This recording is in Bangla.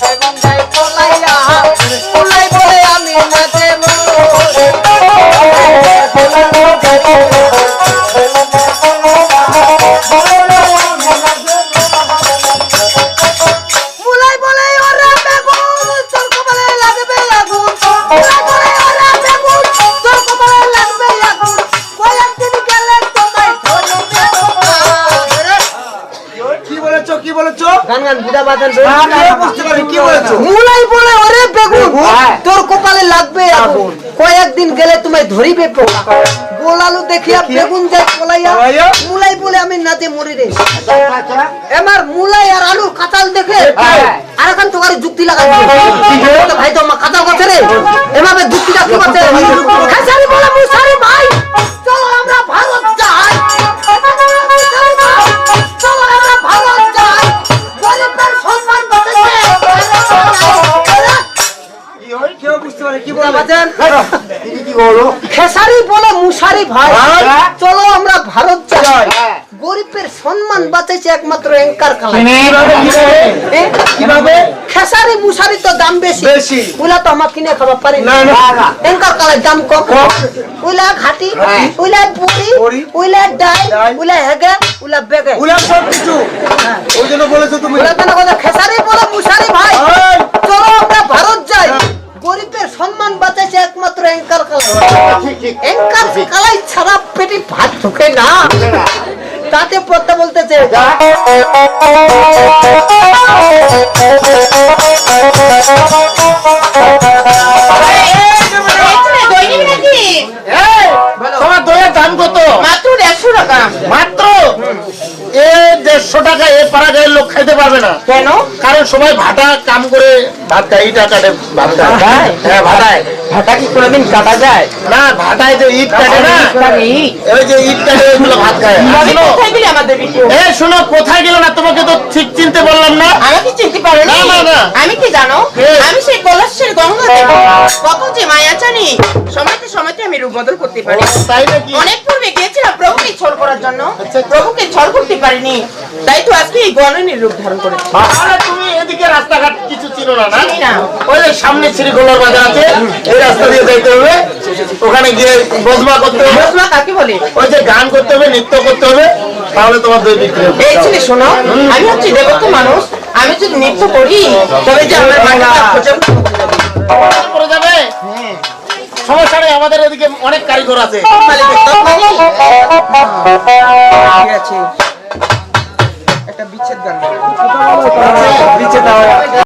বেগুন যাই বলেছ? গান গান বুঝা বাজান আমিও বুঝতে পারি কি বলেছ? মুলাই বলে ওরে বেগুন। তোর কপালে লাগবে আগুন। কয়েকদিন গেলে তোমায় ধরিবে পোকা গোল দেখিয়া বেগুন যায় পলাইয়া পলাইয়া? মুলাই বলে আমি নাচে মরি রে। এবার মুলাই আর আলু কাঁচাল দেখে। আর এখন তোমার যুক্তি লাগাই ভাই তো আমার কাঁচাল করছে রে। এভাবে যুক্তিটা কি করছে? বুঝতে পারে কি বলে বাঁচান দিদি কি বলো খেসারি বলে মুসারি ভাই। হ্যাঁ। চলো আমরা ভারত যাই। হ্যাঁ। গরিবের সম্মান বাঁচাইছে একমাত্র কীভাবে এ? কীভাবে? খেসারি মুসারি তো দাম বেশি। বেশি। ওইলা তো আমার কিনে খাবার পারি না, কালাই দাম কম। ওইলা ঘাটি হ্যাঁ। ওইলা বুড়ি ডাই ডাই। ওইলা হেগে ওইলা বেগে। উলাম সব কিছু ওই জন্য বলেছ তুমি। ওইলা কেন কথা খেসারি বলে মুসারি এঙ্কার কালাই ছাড়া পেটে ভাত ঢুকে না তাতে পড়তে বলতেছে তোমার দইয়ের দাম কত মাত্র দেড়শো টাকা মাত্র এ দেড়শো টাকা এ পাড়া গায়ের লোক খাইতে পারবে না। কেন? কারণ সবাই ভাটা কাম করে ভাত খায় ইটা কাটে ভাত খায় হ্যাঁ ভাটায় ভাটা কি কোনোদিন কাটা যায়? না ভাটায় যে ইট কাটে না ওই যে ইট কাটে ওইগুলো ভাত খায়? এ শোনো কোথায় গেল না তোমাকে তো ঠিক চিনতে বললাম না। আমাকে চিনতে পারো না, না, না। আমি কি জানো? আমি সেই কলসের গঙ্গা কত যে মায়া জানি সময়তে সময়তে আমি রূপ বদল করতে পারি। তাই নাকি? অনেক ছল করার জন্য। প্রভুকে ছল করতে পারিনি। তাই তো আজকে এই গণনীর রূপ ধারণ করেছি। তুমি এদিকে রাস্তাঘাট কিছু চিনো না না? ওই যে সামনে শ্রীকোলার বাজার আছে এই রাস্তা দিয়ে যাইতে হবে। ওখানে গিয়ে বজমা করতে হবে। বসমা কাকে বলে? ওই যে গান করতে হবে নৃত্য করতে হবে তাহলে তোমার দই বিক্রি হবে। এই ছেলে শোনো আমি হচ্ছি দেবত্ব মানুষ। আমি যদি নৃত্য করি তবে যে আমার যাবে সমস্যা নেই আমাদের এদিকে অনেক কারিগর আছে। একটা বিচ্ছেদ গান। বিচ্ছেদ